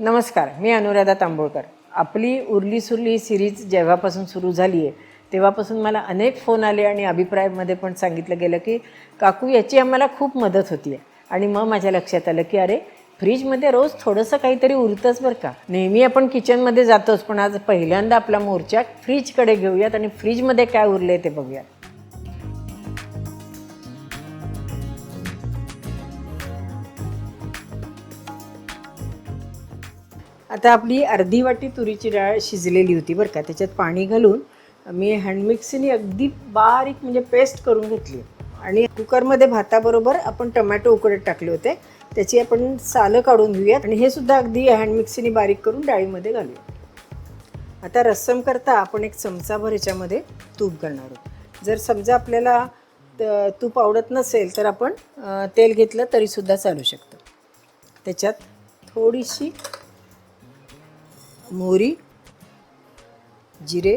नमस्कार मी अनुराधा तांबोळकर. आपली उरली सुरली ही सिरीज जेव्हापासून सुरू झाली आहे तेव्हापासून मला अनेक फोन आले आणि अभिप्रायमध्ये पण सांगितलं गेलं की काकू याची आम्हाला खूप मदत होती आहे आणि मग माझ्या लक्षात आलं की अरे फ्रीजमध्ये रोज थोडंसं काहीतरी उरतंच बरं का. नेहमी आपण किचनमध्ये जातोच पण आज पहिल्यांदा आपला मोर्चा फ्रीजकडे घेऊयात आणि फ्रीजमध्ये काय उरले ते बघूयात. आता आपली अर्धी वाटी तुरीची डाळ शिजलेली होती बरं का. त्याच्यात पाणी घालून मी हँडमिक्सीने अगदी बारीक म्हणजे पेस्ट करून घेतली. आणि कुकरमध्ये भाताबरोबर आपण टमॅटो उकडत टाकले होते. त्याची आपण सालं काढून घेऊयात. आणि हे सुद्धा अगदी हँडमिक्सीने बारीक करून डाळीमध्ये घालूया. आता रस्सम करता आपण एक चमचाभर ह्याच्यामध्ये तूप घालणार आहोत. जर समजा आपल्याला त- तूप आवडत नसेल तर आपण तेल घेतलं तरीसुद्धा चालू शकतं. त्याच्यात थोडीशी मोहरी जिरे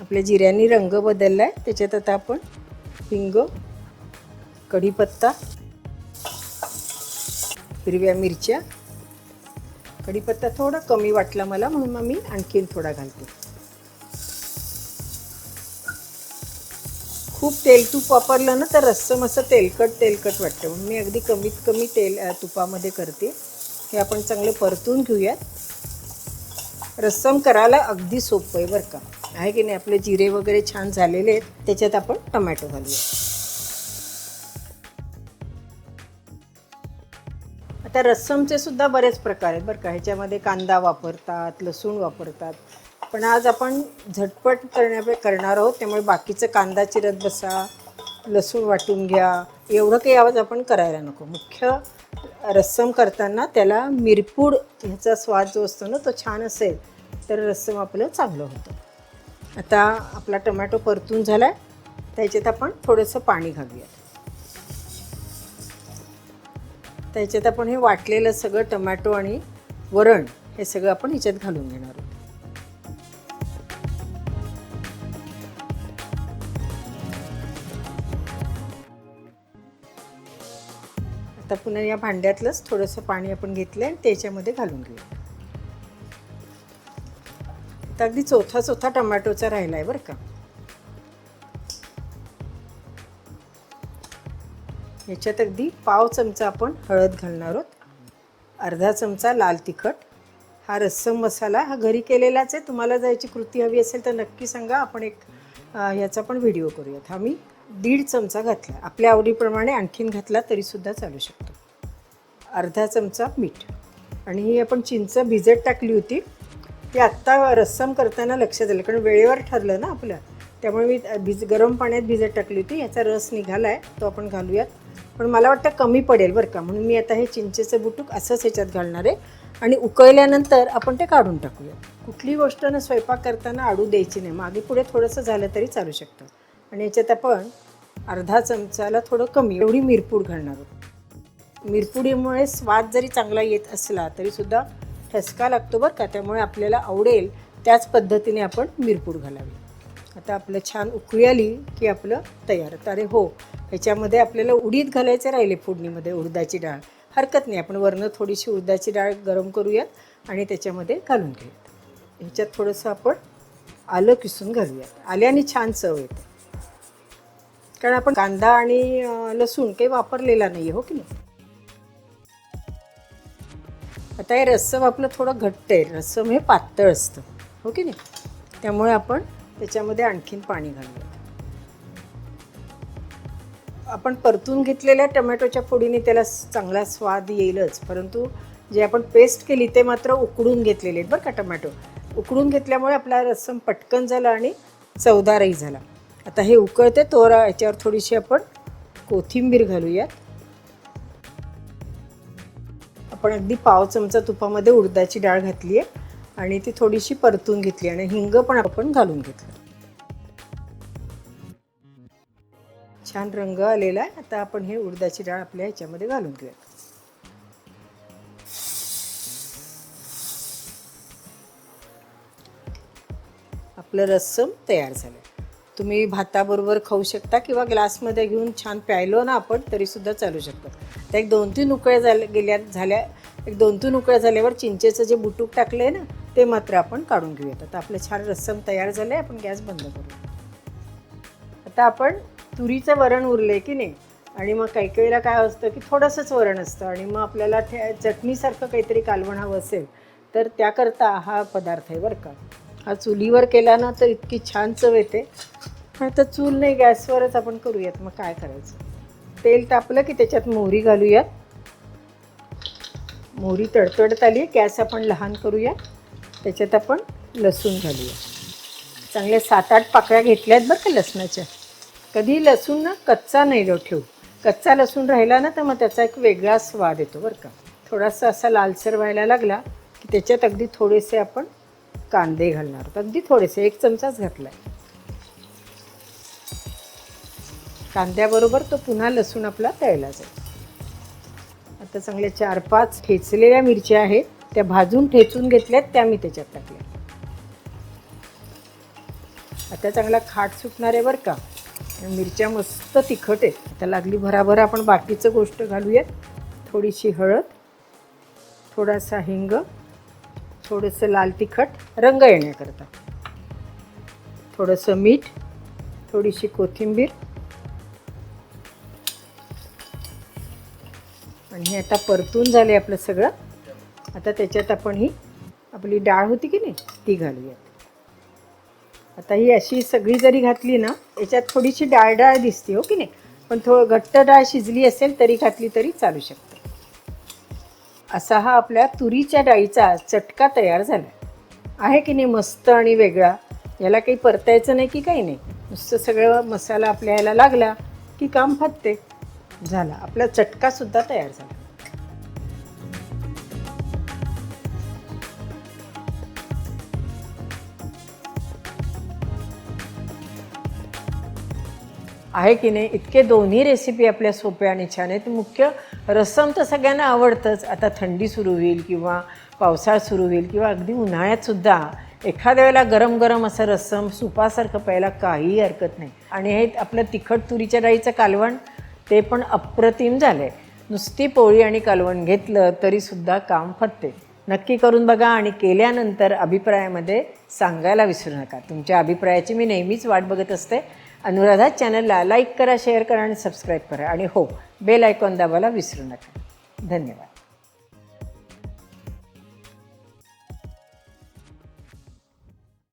आपल्या जिऱ्याने रंग बदलला आहे त्याच्यात आता आपण हिंग कढीपत्ता हिरव्या मिरच्या. कढीपत्ता थोडा कमी वाटला मला म्हणून मग मी आणखीन थोडा घालते. खूप तेल तूप वापरलं ना तर रस्सम असं तेलकट तेलकट वाटतं. म्हणून मी अगदी कमीत कमी तेल तुपामध्ये करते. हे आपण चांगलं परतून घेऊयात. रस्सम करायला अगदी सोपं आहे बरं का. आहे की नाही? आपले जिरे वगैरे छान झालेले आहेत. त्याच्यात आपण टमॅटो घालूया. आता रस्समचे सुद्धा बरेच प्रकार आहेत बरं का. ह्याच्यामध्ये कांदा वापरतात लसूण वापरतात. पण आज आपण झटपट करण्या करणार आहोत. त्यामुळे बाकीचं कांदा चिरत बसा लसूण वाटून घ्या. एवढं काही आवाज आपण करायला नको. मुख्य रस्सम करताना त्याला मिरपूड ह्याचा स्वाद जो असतो ना तो छान असेल तर रस्सम आपलं चांगलं होतं. आता आपला टमॅटो परतून झाला आहे त्याच्यात आपण थोडंसं पाणी घालूयात. त्याच्यात आपण हे वाटलेलं सगळं टमॅटो आणि वरण हे सगळं आपण ह्याच्यात घालून घेणार आहोत. आता पुन्हा या भांड्यातलंच थोडंसं पाणी आपण घेतलं आणि त्याच्यामध्ये घालून घेऊया आता अगदी चौथा चौथा टमॅटोचा राहिला आहे बरं का. याच्यात अगदी पाव चमचा आपण हळद घालणार आहोत. अर्धा चमचा लाल तिखट. हा रस्सम मसाला हा घरी केलेलाच आहे. तुम्हाला जायची कृती हवी असेल तर नक्की सांगा. आपण एक याचा पण व्हिडिओ करूयात. हा मी दीड चमचा घातला. आपल्या आवडीप्रमाणे आणखीन घातला तरीसुद्धा चालू शकतो. अर्धा चमचा मीठ. आणि ही आपण चिंच भिजत टाकली होती. ती आत्ता रस्सम करताना लक्षात आलं. कारण वेळेवर ठरलं ना आपलं. त्यामुळे मी भिज गरम पाण्यात भिजत टाकली होती. याचा रस निघाला आहे तो आपण घालूयात. पण मला वाटतं कमी पडेल बरं का. म्हणून मी आता हे चिंचेचं बुटूक असंच ह्याच्यात घालणार आहे. आणि उकळल्यानंतर आपण ते काढून टाकूया कुठली गोष्ट ना स्वयंपाक करताना आडू द्यायची नाही. मागे पुढे थोडंसं झालं तरी चालू शकतं. आणि याच्यात आपण अर्धा चमचाला थोडं कमी एवढी मिरपूड घालणार आहोत. मिरपुडीमुळे स्वाद जरी चांगला येत असला तरीसुद्धा ठसका लागतो बरं का. त्यामुळे आपल्याला आवडेल त्याच पद्धतीने आपण मिरपूड घालावी. आता आपलं छान उकळी आली की आपलं तयार. तर अरे हो ह्याच्यामध्ये आपल्याला उडीद घालायचे राहिले फोडणीमध्ये उडदाची डाळ. हरकत नाही आपण वरनं थोडीशी उडदाची डाळ गरम करूयात आणि त्याच्यामध्ये घालून घेऊयात. ह्याच्यात थोडंसं आपण आलं किसून घालूयात. आल्याने छान चव येते. कारण आपण कांदा आणि लसूण काही वापरलेला नाही हो की नाही? आता हे रस्सम आपलं थोडं घट्ट आहे. रस्सम हे पातळ असतं हो की नाही? त्यामुळे आपण त्याच्यामध्ये आणखीन पाणी घालूया आपण परतून घेतलेल्या टमॅटोच्या फोडीने त्याला चांगला स्वाद येईलच. परंतु जे आपण पेस्ट केली ते मात्र उकडून घेतलेले आहेत बरं का टमॅटो. उकडून घेतल्यामुळे आपला रस्सम पटकन झाला आणि चवदारही झाला. आता हे उकळते तोरा याच्यावर थोडीशी आपण कोथिंबीर घालूयात. आपण अगदी पाव चमचा तुपामध्ये उडदाची डाळ घातली आहे आणि ती थोडीशी परतून घेतली आणि हिंग पण आपण घालून घेतलं. छान रंग आलेला आहे. आता आपण हे उडदाची डाळ आपल्या ह्याच्यामध्ये घालून घेऊया आपलं रस्सम तयार झालं. तुम्ही भाताबरोबर खाऊ शकता किंवा ग्लासमध्ये घेऊन छान प्यायलो ना आपण तरीसुद्धा चालू शकतो. त्या एक दोन तीन उकळ्या झाल्या गेल्या झाल्या एक दोन तीन उकळ्या झाल्यावर चिंचेचं जे बुटूक टाकलं आहे ना ते मात्र आपण काढून घेऊयात. आता आपलं छान रस्सम तयार झालं आहे आपण गॅस बंद करू. आता आपण तुरीचं वरण उरले की नाही? आणि मग काही काही वेळेला काय असतं की थोडंसंच वरण असतं आणि मग आपल्याला ठे चटणीसारखं काहीतरी कालवण हवं असेल तर त्याकरता हा पदार्थ आहे बरं का. हा चुलीवर केला ना तर इतकी छान चव येते. आता चूल नाही गॅसवरच आपण करूयात. मग काय करायचं? तेल तापलं की त्याच्यात मोहरी घालूयात. मोहरी तडतडत आली गॅस आपण लहान करूया त्याच्यात आपण लसूण घालूया चांगल्या सात आठ पाकळ्या घेतल्यात बरं का लसणाच्या. कधी लसूण ना कच्चा नाही लो ठेवू. कच्चा लसूण राहिला ना तर मग त्याचा एक वेगळा स्वाद येतो बरं का. थोडासा असा लालसर व्हायला लागला की त्याच्यात अगदी थोडेसे आपण कांदे घालणार आहोत. अगदी थोडेसे एक चमचाच घातला आहे कांद्याबरोबर तो पुन्हा लसूण आपला तळला जाईल. आता चांगल्या चार पाच ठेचलेल्या मिरच्या आहेत त्या भाजून ठेचून घेतल्यात त्या मी त्याच्यात टाकल्या. आता चांगला खाट सुटणार आहे बरं का. मिरच्या मस्त तिखट आहेत. आता लागली भराभर आपण बाकीचं गोष्ट घालूयात. थोडीशी हळद थोडासा हिंग थोडंसं लाल तिखट रंग येण्याकरता. थोडंसं मीठ थोडीशी कोथिंबीर आणि हे आता परतून झाले आपलं सगळं. आता त्याच्यात आपण ही आपली डाळ होती की नाही ती घालूयात. आता ही अशी सगळी जरी घातली ना याच्यात थोडीशी डाळ डाळ दिसते हो की नाही पण थोडं घट्ट डाळ शिजली असेल तरी घातली तरी चालू शकते. असा हा आपल्या तुरीच्या डाळीचा चटका तयार झाला आहे की नाही मस्त आणि वेगळा? याला काही परतायचं नाही की काही नाही? नुसतं सगळं मसाला आपल्या याला लागला की काम फत्ते झाला. आपला चटकासुद्धा तयार झाला. आहे की नाही इतके दोन्ही रेसिपी आपल्या सोप्या आणि छान आहेत. मुख्य रस्सम तर सगळ्यांना आवडतंच. आता थंडी सुरू होईल किंवा पावसाळा सुरू होईल किंवा अगदी उन्हाळ्यातसुद्धा एखाद्या वेळेला गरम गरम असं रस्सम सुपासारखं प्यायला काहीही हरकत नाही. आणि हे आपलं तिखट तुरीच्या डाळीचं कालवण ते पण अप्रतिम झालं आहे नुसती पोळी आणि कालवण घेतलं तरीसुद्धा काम फटते नक्की करून बघा आणि केल्यानंतर अभिप्रायामध्ये सांगायला विसरू नका. तुमच्या अभिप्रायाची मी नेहमीच वाट बघत असते. अनुराधा चॅनलला लाईक करा शेअर करा आणि सबस्क्राईब करा. आणि हो बेल आयकॉन दाबायला विसरू नका. धन्यवाद.